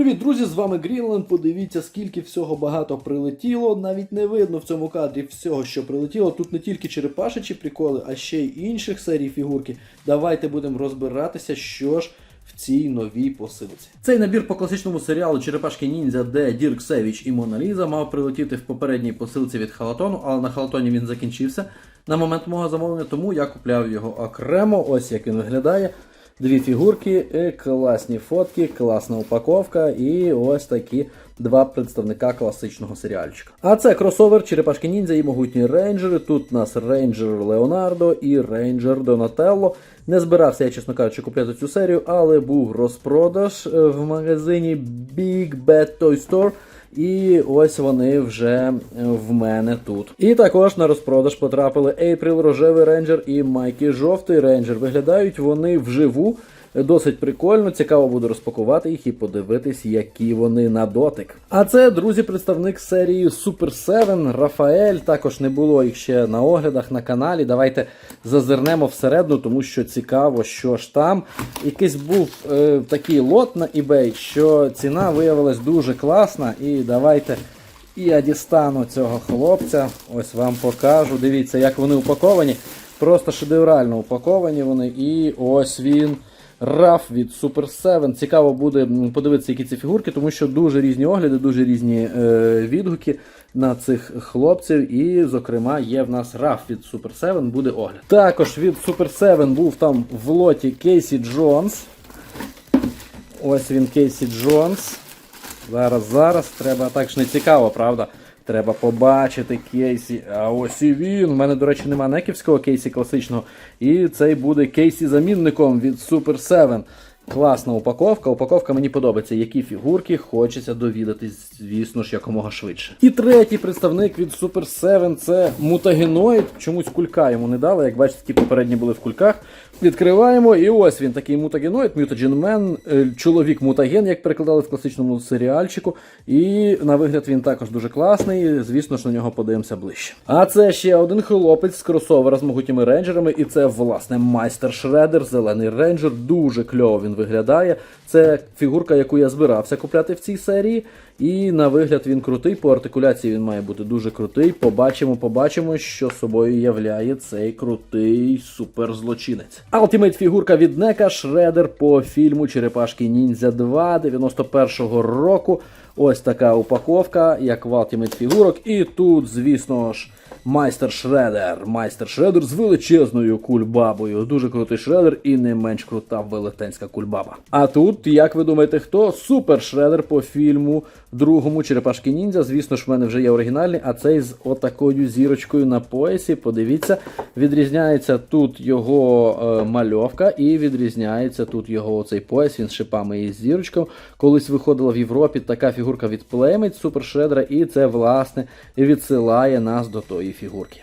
Привіт, друзі! З вами Грінленд. Подивіться, скільки всього багато прилетіло. Навіть не видно в цьому кадрі всього, що прилетіло. Тут не тільки черепашечі приколи, а ще й інших серій фігурки. Давайте будемо розбиратися, що ж в цій новій посилці. Цей набір по класичному серіалу Черепашки Ніндзя, де Дірк Севіч і Мона Ліза мав прилетіти в попередній посилці від Халатону, але на Халатоні він закінчився на момент мого замовлення, тому я купляв його окремо. Ось як він виглядає. Дві фігурки, е, класні фотки, класна упаковка і ось такі два представника класичного серіальчика. А це кросовер Черепашки Ніндзя і могутні рейнджери. Тут у нас рейнджер Леонардо і рейнджер Донателло. Не збирався я, чесно кажучи, купляти цю серію, але був розпродаж е, в магазині Big Bad Toy Store. І ось вони вже е, в мене тут. І також на розпродаж потрапили Ейприл Рожевий рейнджер і Майкі Жовтий рейнджер. Виглядають вони вживу. Досить прикольно, цікаво буде розпакувати їх і подивитись, які вони на дотик. А це, друзі, представник серії Super 7 Рафаель. Також не було їх ще на оглядах на каналі. Давайте зазирнемо всередину, тому що цікаво, що ж там. Якийсь був е, такий лот на eBay, що ціна виявилась дуже класна. І давайте. І я дістану цього хлопця. Ось вам покажу. Дивіться, як вони упаковані. Просто шедеврально упаковані вони. І ось він. Раф від Super 7. Цікаво буде подивитися, які ці фігурки, тому що дуже різні огляди, дуже різні е, відгуки на цих хлопців. І, зокрема, є в нас Раф від Super 7, буде огляд. Також від Super 7 був там в лоті Кейсі Джонс. Ось він Кейсі Джонс. Зараз, зараз. Треба так ж не цікаво, правда? Треба побачити кейсі. А ось і він. У мене, до речі, нема неківського кейсі класичного. І цей буде кейсі замінником від Super 7. Класна упаковка. Упаковка мені подобається. Які фігурки хочеться довідатись, звісно ж, якомога швидше. І третій представник від Super 7 це мутагеноїд. Чомусь кулька йому не дали. Як бачите, ті попередні були в кульках. Відкриваємо, і ось він такий мутагеноїд, Man, е, чоловік мутаген, як перекладали в класичному серіальчику. І на вигляд він також дуже класний. Звісно ж, на нього подивимося ближче. А це ще один хлопець з кросовера з могутніми рейнджерами, і це власне майстер Шредер, зелений рейнджер. Дуже кльово він виглядає. Це фігурка, яку я збирався купляти в цій серії. І на вигляд він крутий, по артикуляції він має бути дуже крутий. Побачимо, побачимо, що собою являє цей крутий суперзлочинець. Алтімейт фігурка від Нека Шредер по фільму Черепашки Ніндзя 2 91-го року. Ось така упаковка, як в Ultimate фігурок. І тут, звісно ж, майстер Шредер. Майстер Шредер з величезною кульбабою. Дуже крутий шредер і не менш крута велетенська кульбаба. А тут, як ви думаєте, хто? Супер Шредер по фільму другому Черепашки Ніндзя. Звісно ж, в мене вже є оригінальний, а цей з отакою зірочкою на поясі. Подивіться, відрізняється тут його е, мальовка, і відрізняється тут його цей пояс. Він з шипами і з зірочкою. Колись виходила в Європі така фігурка від Playmate Супершедра, і це, власне, відсилає нас до тої фігурки.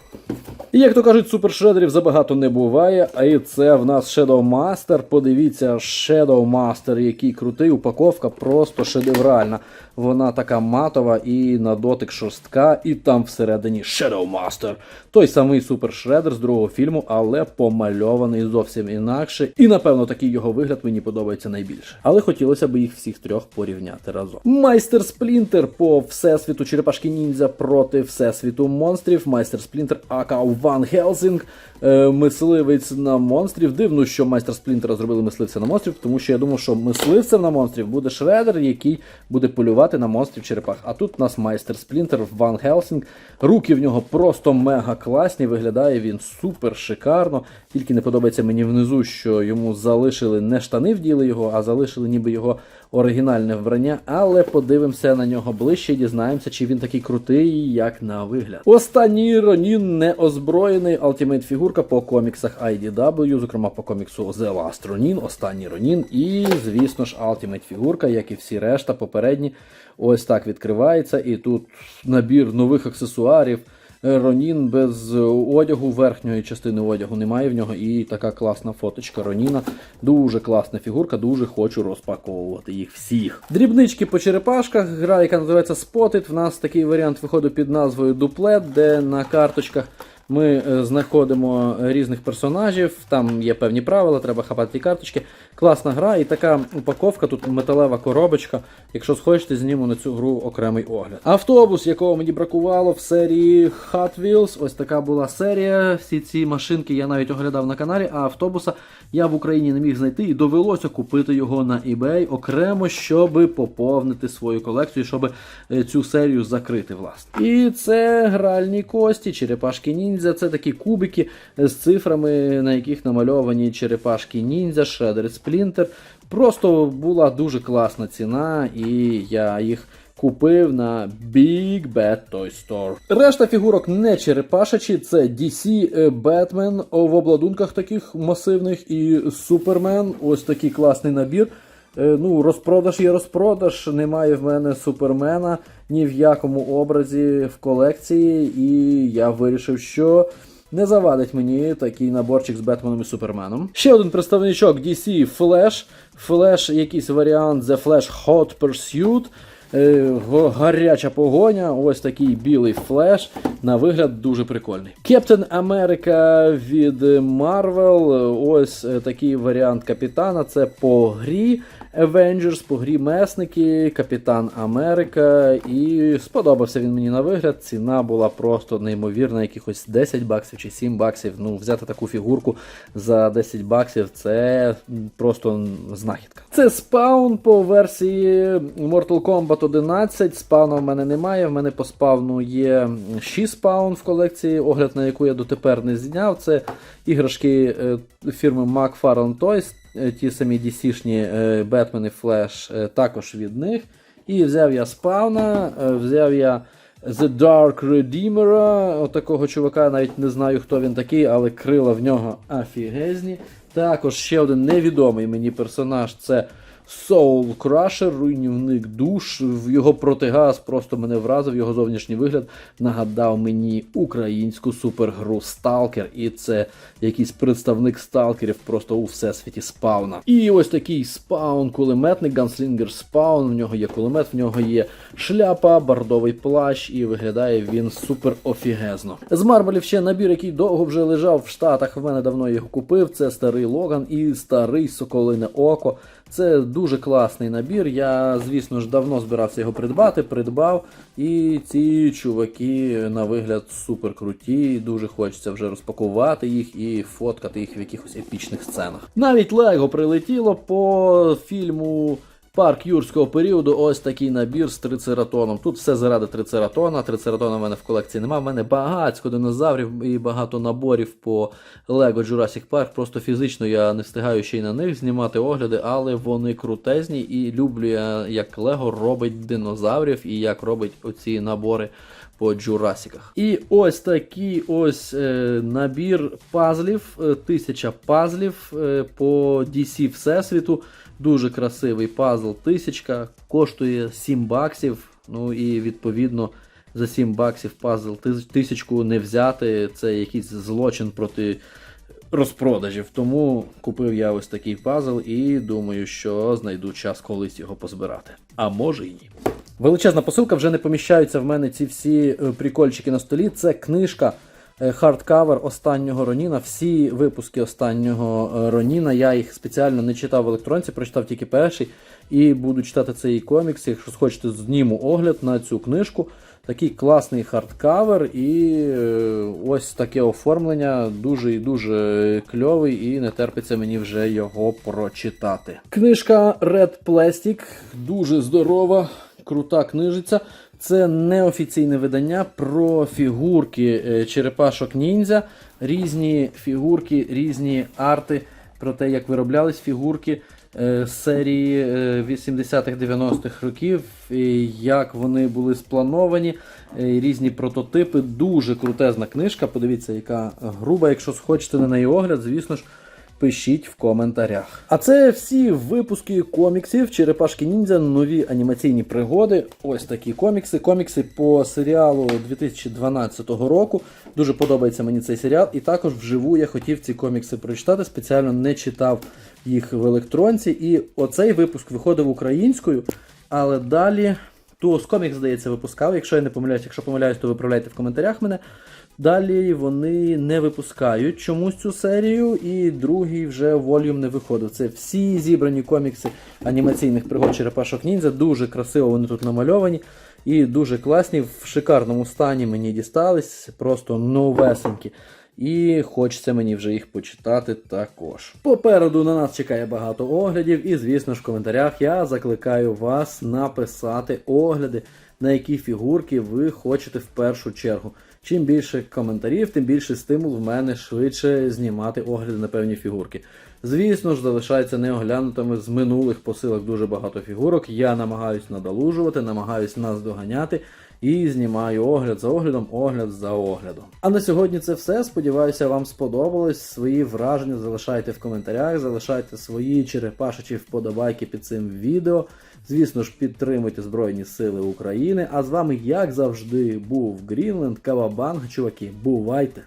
І як то кажуть, супершредерів забагато не буває. А і це в нас Shadow Master. Подивіться, Shadow Master, який крутий, упаковка просто шедевральна. Вона така матова і на дотик шорстка, і там всередині Shadow Master. Той самий супершредер з другого фільму, але помальований зовсім інакше. І напевно такий його вигляд мені подобається найбільше. Але хотілося б їх всіх трьох порівняти разом. Майстер Сплінтер по всесвіту Черепашки Ніндзя проти всесвіту монстрів. Майстер Сплінтер Ака Ван Хелсінг. Е, мисливець на монстрів. Дивно, що майстер Сплінтера зробили мисливця на монстрів, тому що я думав, що мисливцем на монстрів буде Шредер, який буде полювати на монстрів черепах. А тут у нас майстер Сплінтер Ван Хелсінг. Руки в нього просто мега класні. Виглядає він супер шикарно. Тільки не подобається мені внизу, що йому залишили не штани вділи його, а залишили ніби його оригінальне вбрання. Але подивимося на нього ближче і дізнаємося, чи він такий крутий, як на вигляд. Останній Ронін неозброєний Ultimate фігурка по коміксах IDW, зокрема по коміксу The Last Ronin, останній Ронін. І, звісно ж, Ultimate фігурка, як і всі решта попередні. Ось так відкривається. І тут набір нових аксесуарів. Ронін без одягу, верхньої частини одягу немає в нього. І така класна фоточка Роніна. Дуже класна фігурка, дуже хочу розпаковувати їх всіх. Дрібнички по черепашках, гра, яка називається Spotted. В нас такий варіант виходить під назвою Дуплет, де на карточках Ми е, знаходимо різних персонажів, там є певні правила, треба хапати карточки. Класна гра, і така упаковка, тут металева коробочка. Якщо схочете, зніму на цю гру окремий огляд. Автобус, якого мені бракувало в серії Hot Wheels. Ось така була серія. Всі ці машинки я навіть оглядав на каналі, а автобуса я в Україні не міг знайти і довелося купити його на eBay окремо, щоб поповнити свою колекцію, щоб е, цю серію закрити, власне. І це гральні кості, черепашки ніндзя. Це такі кубики з цифрами, на яких намальовані черепашки ніндзя, Shredder Splinter. Просто була дуже класна ціна, і я їх. Купив на Big Bad Toy Store. Решта фігурок не черепашачі, це DC е, Batman в обладунках таких масивних і Супермен. Ось такий класний набір. Е, Ну, розпродаж є розпродаж. Немає в мене супермена ні в якому образі в колекції, і я вирішив, що не завадить мені такий наборчик з Бетменом і Суперменом. Ще один представничок DC Flash. Flash, якийсь варіант The Flash Hot Pursuit. Е, Гаряча погоня, ось такий білий флеш. На вигляд дуже прикольний. Кептен Америка від е, Ось е, такий варіант капітана. Це по грі Avengers, по грі Месники, Капітан Америка. І сподобався він мені на вигляд. Ціна була просто неймовірна, якихось 10 баксів чи 7 баксів. Ну, взяти таку фігурку за 10 баксів це просто знахідка. Це спаун по версії Mortal Kombat 11. Спауна в мене немає. В мене по спавну є 6 спаун в колекції, огляд на яку я дотепер не зняв. Це іграшки е, фірми McFarlane Toys, ті самі DC-шні е, і е, також від них. І взяв я спауна, е, взяв я The Dark Redeemer, отакого чувака, навіть не знаю, хто він такий, але крила в нього афігезні. Також ще один невідомий мені персонаж це Soul Crusher, руйнівник душ. Його протигаз просто мене вразив, його зовнішній вигляд нагадав мені українську супергру Stalker. І це якийсь представник сталкерів просто у всесвіті спауна. І ось такий спаун, кулеметник, ганслінгер спаун. В нього є кулемет, в нього є шляпа, бордовий плащ, і виглядає він супер офігезно. З Марвелів ще набір, який довго вже лежав в Штатах. В мене давно його купив. Це старий Логан і старий Соколине Око. Це дуже класний набір. Я, звісно ж, давно збирався його придбати, придбав. І ці чуваки на вигляд супер круті. Дуже хочеться вже розпакувати їх і фоткати їх в якихось епічних сценах. Навіть Лего прилетіло по фільму. Парк юрського періоду, ось такий набір з трицератоном. Тут все заради трицератона. Трицератона в мене в колекції немає. В мене багатько динозаврів і багато наборів по Lego Jurassic Park. Просто фізично я не встигаю ще й на них знімати огляди, але вони крутезні і люблю я, як Лего робить динозаврів і як робить оці набори по Джурасіках. І ось такий ось е, набір пазлів, е, тисяча пазлів е, по DC Всесвіту. Дуже красивий пазл тисячка, коштує 7 баксів. Ну і відповідно за 7 баксів пазл тис- тисячку не взяти. Це якийсь злочин проти розпродажів. Тому купив я ось такий пазл і думаю, що знайду час колись його позбирати. А може і ні. Величезна посилка, вже не поміщаються в мене ці всі е, прикольчики на столі. Це книжка е, хардкавер останнього Роніна. Всі випуски останнього е, Роніна. Я їх спеціально не читав в електронці, прочитав тільки перший. І буду читати цей комікс. Якщо хочете, зніму огляд на цю книжку. Такий класний хардкавер, і ось таке оформлення. Дуже і дуже кльовий, і не терпиться мені вже його прочитати. Книжка Red Plastic, дуже здорова, крута книжиця. Це неофіційне видання про фігурки е, черепашок ніндзя, різні фігурки, різні арти про те, як вироблялись фігурки е, з серії е, 80-х-90-х років, і як вони були сплановані, е, різні прототипи. Дуже крутезна книжка. Подивіться, яка груба. Якщо схочете на неї огляд, звісно ж. Пишіть в коментарях. А це всі випуски коміксів Черепашки Ніндзя, нові анімаційні пригоди. Ось такі комікси. Комікси по серіалу 2012 року. Дуже подобається мені цей серіал. І також вживу я хотів ці комікси прочитати. Спеціально не читав їх в електронці. І оцей випуск виходив українською, але далі Туос Комікс, здається, випускав. Якщо я не помиляюсь, якщо помиляюсь, то виправляйте в коментарях мене. Далі вони не випускають чомусь цю серію, і другий вже волюм не виходив. Це всі зібрані комікси анімаційних пригод черепашок ніндзя. Дуже красиво вони тут намальовані і дуже класні. В шикарному стані мені дістались, просто новесенькі. І хочеться мені вже їх почитати також. Попереду на нас чекає багато оглядів, і звісно ж в коментарях я закликаю вас написати огляди, на які фігурки ви хочете в першу чергу. Чим більше коментарів, тим більше стимул в мене швидше знімати огляди на певні фігурки. Звісно ж, залишається неоглянутими з минулих посилок дуже багато фігурок. Я намагаюсь надолужувати, намагаюсь нас доганяти і знімаю огляд за оглядом, огляд за оглядом. А на сьогодні це все. Сподіваюся, вам сподобалось. Свої враження залишайте в коментарях, залишайте свої черепашечі вподобайки під цим відео. Звісно ж, підтримуйте Збройні Сили України. А з вами, як завжди, був Грінленд, Кавабанг, чуваки. Бувайте!